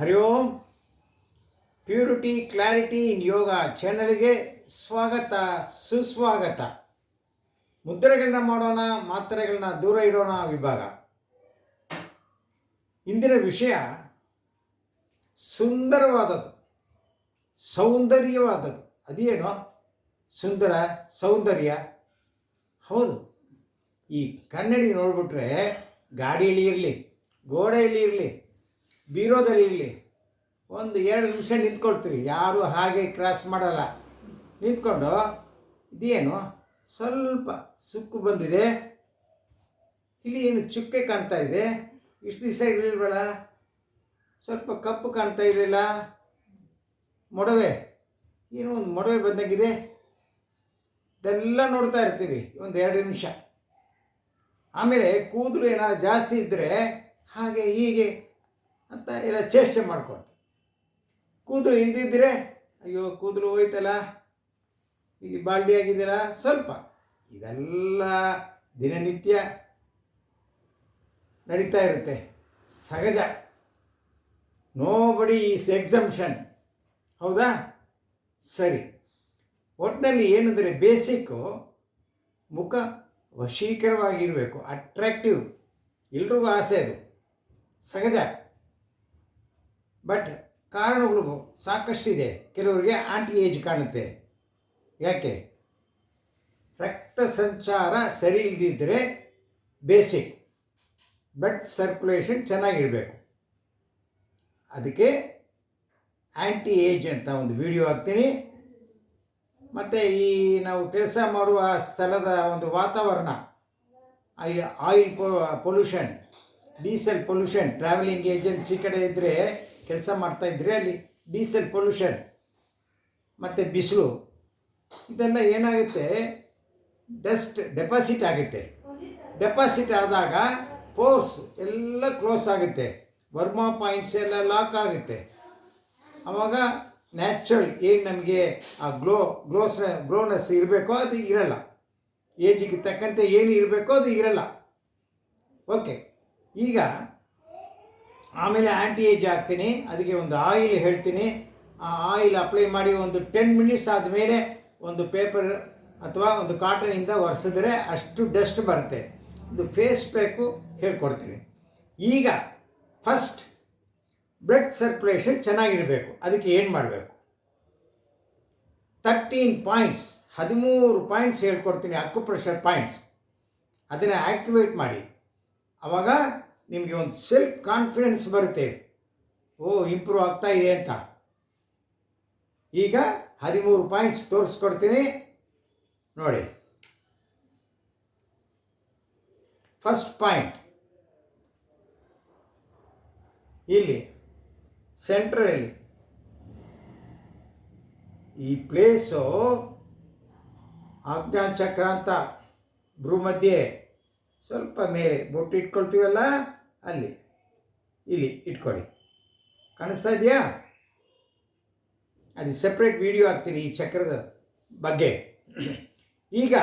ಹರಿ ಓಂ. Purity clarity ಇನ್ ಯೋಗ ಚಾನಲ್ಗೆ ಸ್ವಾಗತ, ಸುಸ್ವಾಗತ. ಮುದ್ರೆಗಳನ್ನ ಮಾಡೋಣ ಮಾತ್ರೆಗಳನ್ನ ದೂರ ಇಡೋಣ ವಿಭಾಗ. ಇಂದಿನ ವಿಷಯ ಸುಂದರವಾದದ್ದು, ಸೌಂದರ್ಯವಾದದ್ದು. ಅದೇನೋ? ಸುಂದರ, ಸೌಂದರ್ಯ. ಹೌದು. ಈ ಕನ್ನಡಿ ನೋಡ್ಬಿಟ್ರೆ ಗಾಡಿಯಲ್ಲಿ ಇರಲಿ, ಗೋಡೆಯಲ್ಲಿ ಇರಲಿ ಬೀರೋದಲ್ಲಿ ಇಲ್ಲಿ ಒಂದು ಎರಡು ನಿಮಿಷ ನಿಂತ್ಕೊಳ್ತೀವಿ. ಯಾರು ಹಾಗೆ ಕ್ರಾಸ್ ಮಾಡಲ್ಲ. ನಿಂತ್ಕೊಂಡು ಇದೇನು? ಸ್ವಲ್ಪ ಸುಕ್ಕು ಬಂದಿದೆ. ಇಲ್ಲಿ ಏನು ಚುಕ್ಕೆ ಕಾಣ್ತಾ ಇದೆ? ಇಷ್ಟು ದಿವಸ ಇರಲಿಲ್ವಲ್ಲ? ಸ್ವಲ್ಪ ಕಪ್ಪು ಕಾಣ್ತಾ ಇದೆಯಲ್ಲ? ಮೊಡವೆ. ಏನೋ ಒಂದು ಮೊಡವೆ ಬಂದಂಗಿದೆ. ಇದೆಲ್ಲ ನೋಡ್ತಾ ಇರ್ತೀವಿ. ಒಂದು ಎರಡು ನಿಮಿಷ. ಆಮೇಲೆ ಕೂದಲು ಏನಾದ್ರು ಜಾಸ್ತಿ ಇದ್ದರೆ ಹಾಗೆ ಹೀಗೆ ಅಂತ ಎಲ್ಲ ಚೇಷ್ಟೆ ಮಾಡ್ಕೊಂಡು ಕೂದಲು ಹಿಂದಿದ್ದರೆ ಅಯ್ಯೋ, ಕೂದಲು ಹೋಯ್ತಲ್ಲ ಇಲ್ಲಿ ಬಾಲ್ಡಿ ಆಗಿದ್ದೀರ ಸ್ವಲ್ಪ. ಇದೆಲ್ಲ ದಿನನಿತ್ಯ ನಡೀತಾ ಇರುತ್ತೆ. ಸಹಜ. ನೋ ಬಡಿ ಈಸ್ ಎಕ್ಸಮ್ಷನ್ ಹೌದಾ? ಸರಿ. ಒಟ್ಟಿನಲ್ಲಿ ಏನಂದರೆ ಬೇಸಿಕ್ಕು ಮುಖ ವಶೀಕರವಾಗಿರಬೇಕು ಅಟ್ರಾಕ್ಟಿವ್ ಎಲ್ರಿಗೂ ಆಸೆ ಅದು. ಸಹಜ. ಬಟ್ ಕಾರಣಗಳು ಸಾಕಷ್ಟಿದೆ. ಕೆಲವರಿಗೆ ಆಂಟಿ ಏಜ್ ಕಾಣುತ್ತೆ. ಯಾಕೆ? ರಕ್ತ ಸಂಚಾರ ಸರಿ ಇಲ್ಲದಿದ್ದರೆ ಬೇಸಿಕ್ ಬ್ಲಡ್ ಸರ್ಕ್ಯುಲೇಷನ್ ಚೆನ್ನಾಗಿರಬೇಕು. ಅದಕ್ಕೆ ಆ್ಯಂಟಿ ಏಜ್ ಅಂತ ಒಂದು ವಿಡಿಯೋ ಹಾಕ್ತೀನಿ. ಮತ್ತು ಈ ನಾವು ಕೆಲಸ ಮಾಡುವ ಸ್ಥಳದ ಒಂದು ವಾತಾವರಣ oil oil pollution diesel pollution travelling agency ಕಡೆ ಇದ್ದರೆ ಕೆಲಸ ಮಾಡ್ತಾ ಇದ್ರೆ ಅಲ್ಲಿ ಡೀಸೆಲ್ ಪೊಲ್ಯೂಷನ್, ಮತ್ತು ಬಿಸಿಲು, ಇದೆಲ್ಲ ಏನಾಗುತ್ತೆ? ಡಸ್ಟ್ ಡೆಪಾಸಿಟ್ ಆಗುತ್ತೆ. ಡೆಪಾಸಿಟ್ ಆದಾಗ ಪೋರ್ಸ್ ಎಲ್ಲ ಕ್ಲೋಸ್ ಆಗುತ್ತೆ. ವರ್ಮಾ ಪಾಯಿಂಟ್ಸ್ ಎಲ್ಲ ಲಾಕ್ ಆಗುತ್ತೆ. ಆವಾಗ ನ್ಯಾಚುರಲ್ ಏನು ನಮಗೆ ಆ ಗ್ಲೋ, ಗ್ಲೋಸ್, ಗ್ಲೋನೆಸ್ ಇರಬೇಕೋ ಅದು ಇರಲ್ಲ. ಏಜಿಗೆ ತಕ್ಕಂತೆ ಏನು ಇರಬೇಕೋ ಅದು ಇರಲ್ಲ. ಓಕೆ, ಈಗ ಆಮೇಲೆ ಆ್ಯಂಟಿ ಏಜ್ ಹಾಕ್ತೀನಿ ಅದಕ್ಕೆ ಒಂದು ಆಯಿಲ್ ಹೇಳ್ತೀನಿ. ಆ ಆಯಿಲ್ ಅಪ್ಲೈ ಮಾಡಿ ಒಂದು ಟೆನ್ ಮಿನಿಟ್ಸ್ ಆದಮೇಲೆ ಒಂದು ಪೇಪರ್ ಅಥವಾ ಒಂದು ಕಾಟನಿಂದ ಒರೆಸಿದ್ರೆ ಅಷ್ಟು ಡಸ್ಟ್ ಬರುತ್ತೆ. ಇದು ಫೇಸ್ ಪ್ಯಾಕು ಹೇಳ್ಕೊಡ್ತೀನಿ. ಈಗ ಫಸ್ಟ್ ಬ್ಲಡ್ ಸರ್ಕ್ಯುಲೇಷನ್ ಚೆನ್ನಾಗಿರಬೇಕು. ಅದಕ್ಕೆ ಏನು ಮಾಡಬೇಕು? ತರ್ಟೀನ್ ಪಾಯಿಂಟ್ಸ್ ಹದಿಮೂರು ಪಾಯಿಂಟ್ಸ್ ಹೇಳ್ಕೊಡ್ತೀನಿ ಅಕ್ಯುಪ್ರೆಷರ್ ಪಾಯಿಂಟ್ಸ್ ಅದನ್ನು ಆ್ಯಕ್ಟಿವೇಟ್ ಮಾಡಿ. ಆವಾಗ ನಿಮಗೆ ಒಂದು ಸೆಲ್ಫ್ ಕಾನ್ಫಿಡೆನ್ಸ್ ಬರುತ್ತೆ. ಓ ಇಂಪ್ರೂವ್ ಆಗ್ತಾ ಇದೆ ಅಂತ. ಈಗ ಹದಿಮೂರು ಪಾಯಿಂಟ್ಸ್ ತೋರಿಸ್ಕೊಡ್ತೀನಿ. ನೋಡಿ. ಫಸ್ಟ್ ಪಾಯಿಂಟ್ ಇಲ್ಲಿ ಸೆಂಟ್ರಲ್ಲಿ ಈ ಪ್ಲೇಸು ಆಜ್ಞಾನ ಚಕ್ರ ಅಂತ ಭ್ರೂ ಮಧ್ಯೆ ಸ್ವಲ್ಪ ಮೇಲೆ ಬೊಟ್ಟು ಇಟ್ಕೊಳ್ತೀವಲ್ಲ ಅಲ್ಲಿ. ಇಲ್ಲಿ ಇಟ್ಕೊಳ್ಳಿ. ಕಾಣಿಸ್ತಾ ಇದೆಯಾ? ಅದು ಸಪ್ರೇಟ್ ವಿಡಿಯೋ ಹಾಕ್ತೀನಿ ಈ ಚಕ್ರದ ಬಗ್ಗೆ. ಈಗ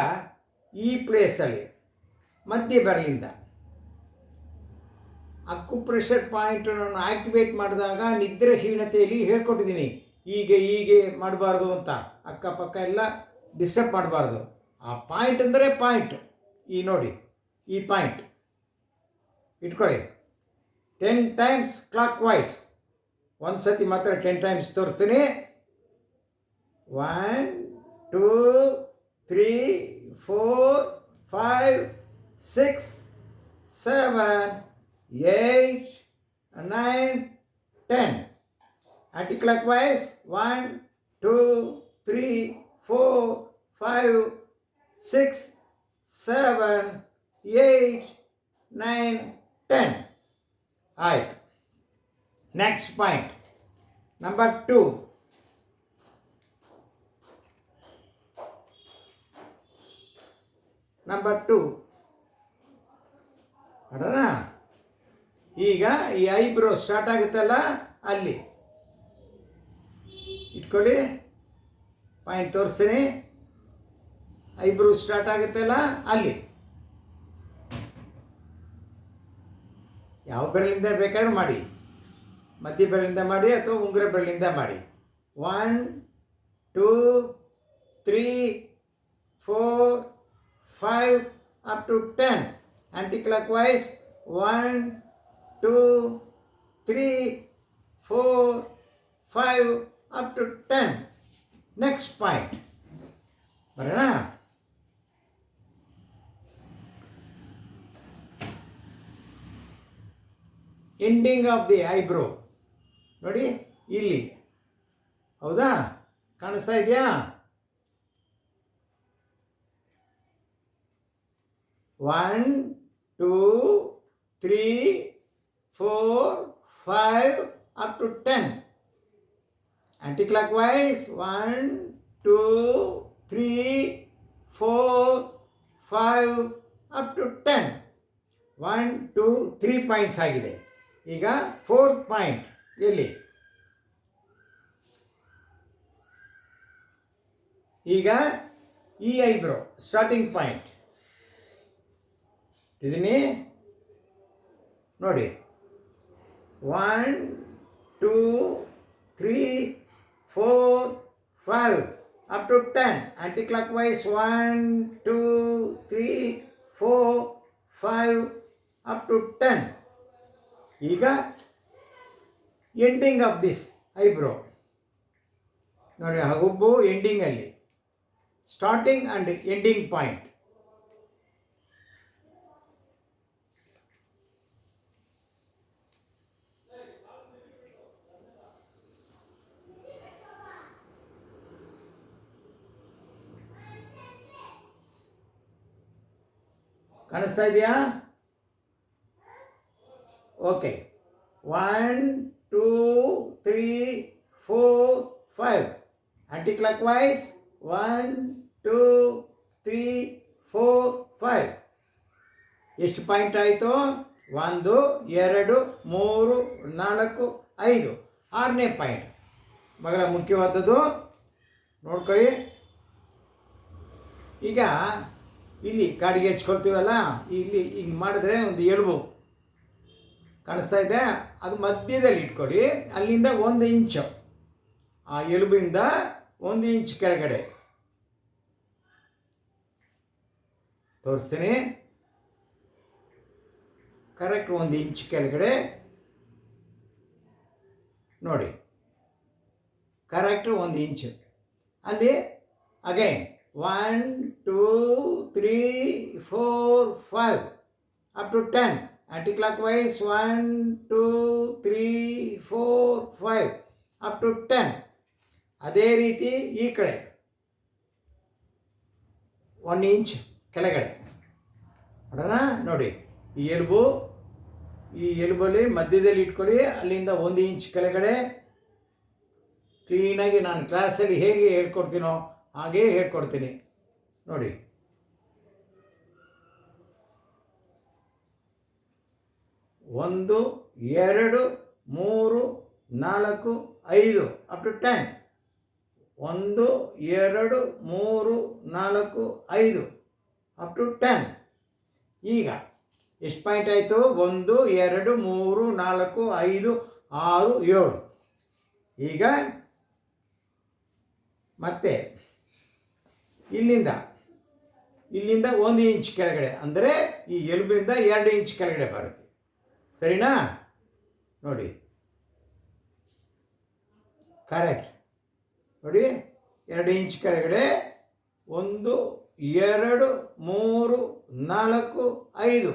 ಈ ಪ್ಲೇಸಲ್ಲಿ ಮಧ್ಯ ಬರಲಿಂದ ಪಾಯಿಂಟ್ ಅನ್ನು ಆಕ್ಟಿವೇಟ್ ಮಾಡಿದಾಗ ನಿದ್ರೆಹೀನತೆಯಲ್ಲಿ ಹೇಳ್ಕೊಟ್ಟಿದ್ದೀನಿ. ಹೀಗೆ ಹೀಗೆ ಮಾಡಬಾರ್ದು ಅಂತ. ಅಕ್ಕಪಕ್ಕ ಎಲ್ಲ ಡಿಸ್ಟರ್ಬ್ ಮಾಡಬಾರ್ದು. ಆ ಪಾಯಿಂಟ್ ಅಂದರೆ ಪಾಯಿಂಟ್ ಈ ನೋಡಿ, ಈ ಪಾಯಿಂಟ್ ಇಟ್ಕೊಳ್ಳಿ ಟೆನ್ ಟೈಮ್ಸ್ ಕ್ಲಾಕ್ ವೈಸ್ ಒಂದು ಸತಿ ಮಾತ್ರ ಟೆನ್ ಟೈಮ್ಸ್ ತೋರಿಸ್ತೀನಿ one two three four five six seven eight nine ten anticlockwise one two three four five six seven eight nine ten ಆಯ್ತು next point number two number two ಮಾಡೋಣ ಈಗ ಈ eyebrow start ಆಗುತ್ತಲ್ಲ? ಅಲ್ಲಿ. ಇಟ್ಕೊಳ್ಳಿ. Point ತೋರಿಸ್ತೀನಿ. Eyebrow start ಆಗುತ್ತಲ್ಲ? ಅಲ್ಲಿ. ಯಾವ ಬೆರಳಿಂದ ಬೇಕಾದ್ರೂ ಮಾಡಿ. ಮಧ್ಯ ಬೆರಳಿಂದ ಮಾಡಿ ಅಥವಾ ಉಂಗುರ ಬೆರಳಿಂದ ಮಾಡಿ. One two three four five up to ten anticlockwise one two three four five up to ten next point ಬರೋಣ ಎಂಡಿಂಗ್ ಆಫ್ ದಿ ಐಬ್ರೋ ನೋಡಿ, ಇಲ್ಲಿ. ಹೌದಾ? ಕಾಣಿಸ್ತಾ ಇದೆಯಾ? One two three four five up to ten anticlockwise one two three four five up to ten one two three points ಆಗಿದೆ. ಈಗ fourth point ಎಲ್ಲಿ? ಈಗ ಈ ಐಬ್ರೋ ಸ್ಟಾರ್ಟಿಂಗ್ ಪಾಯಿಂಟ್ ಇದೀನಿ ನೋಡಿ. One two three four five up to ten anticlockwise one two three four five up to ten ಈಗ ending of this eyebrow ನೋಡಿ ಹಗುಬ್ಬು ಎಂಡಿಂಗಲ್ಲಿ ಸ್ಟಾರ್ಟಿಂಗ್ ಆ್ಯಂಡ್ ಎಂಡಿಂಗ್ ಪಾಯಿಂಟ್ ಕಾಣಿಸ್ತಾ ಇದೆಯಾ okay one two three four five anticlockwise one two three four five ಎಷ್ಟು point ಆಯಿತು? ಒಂದು, ಎರಡು, ಮೂರು, ನಾಲ್ಕು, ಐದು. ಆರನೇ ಪಾಯಿಂಟ್ ಬಹಳ ಮುಖ್ಯವಾದದ್ದು. ನೋಡ್ಕೊಳ್ಳಿ. ಈಗ ಇಲ್ಲಿ ಕಾಡಿಗೆ ಹಚ್ಕೊಳ್ತೀವಲ್ಲ, ಇಲ್ಲಿ ಹಿಂಗೆ ಮಾಡಿದ್ರೆ ಒಂದು ಎಲುಬು ಕಾಣಿಸ್ತಾ ಇದೆ. ಅದು ಮಧ್ಯದಲ್ಲಿ ಇಟ್ಕೊಳ್ಳಿ. ಅಲ್ಲಿಂದ ಒಂದು ಇಂಚು. ಆ ಎಲುಬಿಂದ ಒಂದು ಇಂಚ್ ಕೆಳಗಡೆ. ತೋರಿಸ್ತೀನಿ. ಕರೆಕ್ಟ್ ಒಂದು ಇಂಚ್ ಕೆಳಗಡೆ. ನೋಡಿ. ಕರೆಕ್ಟ್ ಒಂದು ಇಂಚು. ಅಲ್ಲಿ again one two three four five up to ten anticlockwise one two three four five up to ten ಅದೇ ರೀತಿ ಈ ಕಡೆ ಒನ್ ಇಂಚ್ ಕೆಳಗಡೆ. ನೋಡೋಣ, ನೋಡಿ. ಈ ಎಲುಬು, ಈ ಎಲುಬಲ್ಲಿ ಮಧ್ಯದಲ್ಲಿ ಇಟ್ಕೊಳ್ಳಿ, ಅಲ್ಲಿಂದ ಒಂದು ಇಂಚ್ ಕೆಳಗಡೆ. ಕ್ಲೀನಾಗಿ ನಾನು ಕ್ಲಾಸಲ್ಲಿ ಹೇಗೆ ಹೇಳ್ಕೊಡ್ತೀನೋ ಹಾಗೇ ಹೇಳ್ಕೊಡ್ತೀನಿ. ನೋಡಿ. ಒಂದು, ಎರಡು, ಮೂರು, ನಾಲ್ಕು, ಐದು ಅಪ್ ಟು ಟೆನ್ ಒಂದು, ಎರಡು, ಮೂರು, ನಾಲ್ಕು, ಐದು ಅಪ್ ಟು ಟೆನ್ ಈಗ, ಎಷ್ಟು ಪಾಯಿಂಟ್ ಆಯಿತು? ಒಂದು, ಎರಡು, ಮೂರು, ನಾಲ್ಕು, ಐದು, ಆರು, ಏಳು. ಈಗ, ಮತ್ತೆ, ಇಲ್ಲಿಂದ ಇಲ್ಲಿಂದ ಒಂದು ಇಂಚ್ ಕೆಳಗಡೆ, ಅಂದರೆ ಈ ಎಲುಬಿಂದ ಎರಡು ಇಂಚ್ ಕೆಳಗಡೆ ಬರುತ್ತೆ. ಸರಿನಾ? ನೋಡಿ. ಕರೆಕ್ಟ್ ನೋಡಿ, ಎರಡು ಇಂಚ್ ಕೆಳಗಡೆ, ಒಂದು, ಎರಡು, ಮೂರು, ನಾಲ್ಕು, ಐದು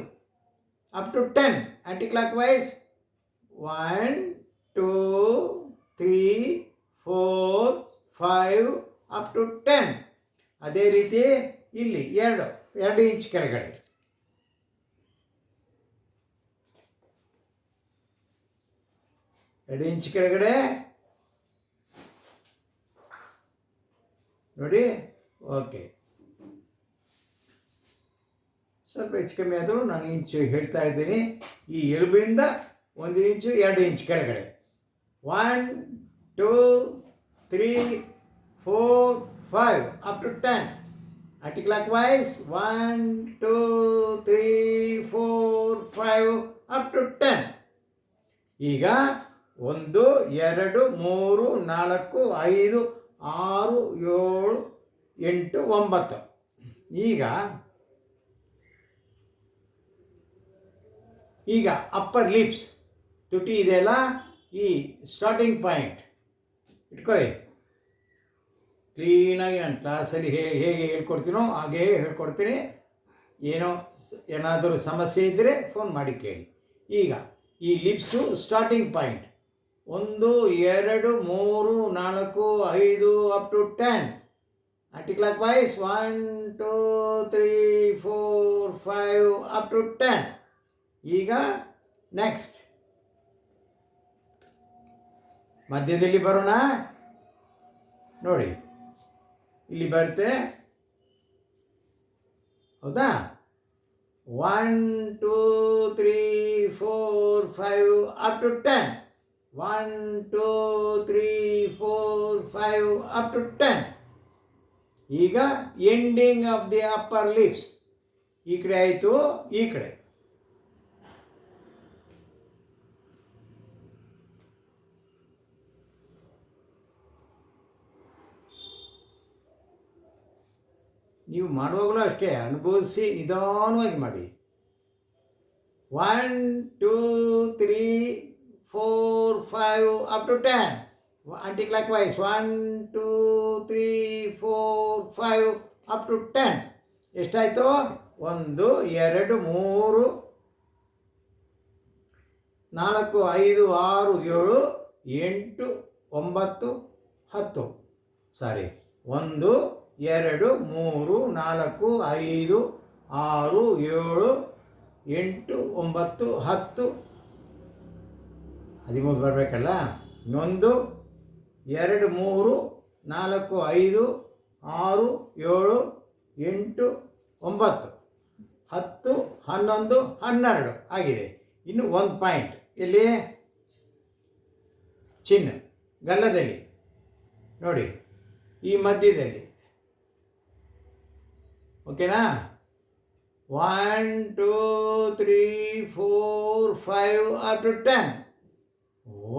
up to ten anticlockwise one two three four five up to ten ಅದೇ ರೀತಿ ಇಲ್ಲಿ ಎರಡು ಎರಡು ಇಂಚ್ ಕೆಳಗಡೆ. ಎರಡು ಇಂಚ್ ಕೆಳಗಡೆ ನೋಡಿ? ಓಕೆ. ಸ್ವಲ್ಪ ಹೆಚ್ಚು ಕಮ್ಮಿ ಆದರೂ ನಾನು ಇಂಚು ಹೇಳ್ತಾ ಇದ್ದೀನಿ. ಈ ಎಲುಬಿಂದ ಒಂದು ಇಂಚು, ಎರಡು ಇಂಚು ಕೆಳಗಡೆ. One two three four five up to ten anticlockwise one two three four five up to ten ಈಗ ಒಂದು, ಎರಡು, ಮೂರು, ನಾಲ್ಕು, ಐದು ಆರು, ಏಳು, ಎಂಟು, ಒಂಬತ್ತು. ಈಗ ಈಗ ಅಪ್ಪರ್ ಲಿಪ್ಸ್ ತುಟಿ ಇದೆಯಲ್ಲ ಈ ಸ್ಟಾರ್ಟಿಂಗ್ ಪಾಯಿಂಟ್ ಇಟ್ಕೊಳ್ಳಿ. ಕ್ಲೀನಾಗಿ ನಾನು ಕ್ಲಾಸಲ್ಲಿ ಹೇಗೆ ಹೇಗೆ ಹೇಳ್ಕೊಡ್ತೀನೋ ಹಾಗೇ ಹೇಳ್ಕೊಡ್ತೀನಿ. ಏನೋ ಏನಾದರೂ ಸಮಸ್ಯೆ ಇದ್ದರೆ ಫೋನ್ ಮಾಡಿ ಕೇಳಿ. ಈಗ ಈ ಲಿಪ್ಸು ಸ್ಟಾರ್ಟಿಂಗ್ ಪಾಯಿಂಟ್ ಒಂದು, ಎರಡು, ಮೂರು, ನಾಲ್ಕು, ಐದು up to ten anticlockwise one two three four five up to ten ಈಗ ನೆಕ್ಸ್ಟ್ ಮಧ್ಯದಲ್ಲಿ ಬರೋಣ. ನೋಡಿ, ಇಲ್ಲಿ ಬರುತ್ತೆ. ಹೌದಾ? One two three four five up to ten one two three four five up to ten ಈಗ ending of the upper lips ಈ ಕಡೆ ಆಯಿತು, ಈ ಕಡೆ. ನೀವು ಮಾಡುವಾಗಲೂ ಅಷ್ಟೇ, ಅನುಭವಿಸಿ ನಿಧಾನವಾಗಿ ಮಾಡಿ. One two three four five up to ten anticlockwise one two three four five up to ten ಎಷ್ಟಾಯಿತು? ಒಂದು, ಎರಡು, ಮೂರು, ನಾಲ್ಕು, ಐದು, ಆರು, ಏಳು, ಎಂಟು, ಒಂಬತ್ತು, ಹತ್ತು. ಸಾರಿ. ಒಂದು, ಎರಡು, ಮೂರು, ನಾಲ್ಕು, ಐದು, ಆರು, ಏಳು, ಎಂಟು, ಒಂಬತ್ತು, ಹತ್ತು ಹದಿಮೂರು ಬರಬೇಕಲ್ಲ? ಇನ್ನೊಂದು ಎರಡು, ಮೂರು, ನಾಲ್ಕು, ಐದು, ಆರು, ಏಳು, ಎಂಟು, ಒಂಬತ್ತು. ಹತ್ತು, ಹನ್ನೊಂದು, ಹನ್ನೆರಡು ಆಗಿದೆ. ಇನ್ನು ಒಂದು ಪಾಯಿಂಟ್. ಎಲ್ಲಿ? ಚಿನ್ನ. ಗಲ್ಲದಲ್ಲಿ. ನೋಡಿ, ಈ ಮಧ್ಯದಲ್ಲಿ. ಓಕೆನಾ? One two three four five up to ten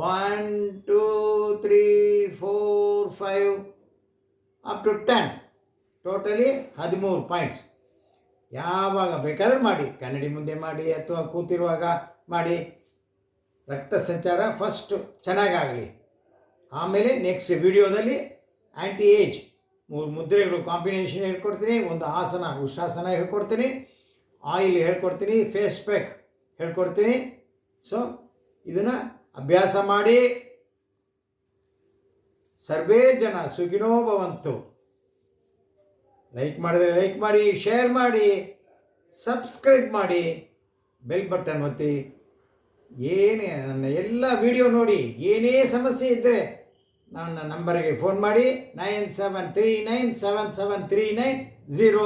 one two three four five up to ten totally ಹದಿಮೂರು ಪಾಯಿಂಟ್ಸ್ ಯಾವಾಗ ಬೇಕಾದ್ರೂ ಮಾಡಿ, ಕನ್ನಡಿ ಮುಂದೆ ಮಾಡಿ ಅಥವಾ ಕೂತಿರುವಾಗ ಮಾಡಿ. ರಕ್ತ ಸಂಚಾರ ಫಸ್ಟು ಚೆನ್ನಾಗಾಗಲಿ. ಆಮೇಲೆ ನೆಕ್ಸ್ಟ್ ವಿಡಿಯೋದಲ್ಲಿ ಆ್ಯಂಟಿ ಏಜ್ ಮೂರು ಮುದ್ರೆಗಳು ಕಾಂಬಿನೇಷನ್ ಹೇಳ್ಕೊಡ್ತೀನಿ, ಒಂದು ಆಸನ ಉಷ್ಣಾಸನ ಹೇಳ್ಕೊಡ್ತೀನಿ ಆಯಿಲ್ ಹೇಳ್ಕೊಡ್ತೀನಿ ಫೇಸ್ ಪ್ಯಾಕ್ ಹೇಳ್ಕೊಡ್ತೀನಿ. ಸೊ ಇದನ್ನು ಅಭ್ಯಾಸ ಮಾಡಿ ಸರ್ವೇ ಜನ ಸುಖಿನೋ ಭವಂತು. ಲೈಕ್ ಮಾಡಿದರೆ ಲೈಕ್ ಮಾಡಿ ಶೇರ್ ಮಾಡಿ ಸಬ್ಸ್ಕ್ರೈಬ್ ಮಾಡಿ ಬೆಲ್ ಬಟನ್ ಒತ್ತಿ. ಏನೇ ನನ್ನ ಎಲ್ಲ ವಿಡಿಯೋ ನೋಡಿ, ಏನೇ ಸಮಸ್ಯೆ ಇದ್ದರೆ ನನ್ನ ನಂಬರಿಗೆ ಫೋನ್ ಮಾಡಿ nine seven three nine seven seven three nine zero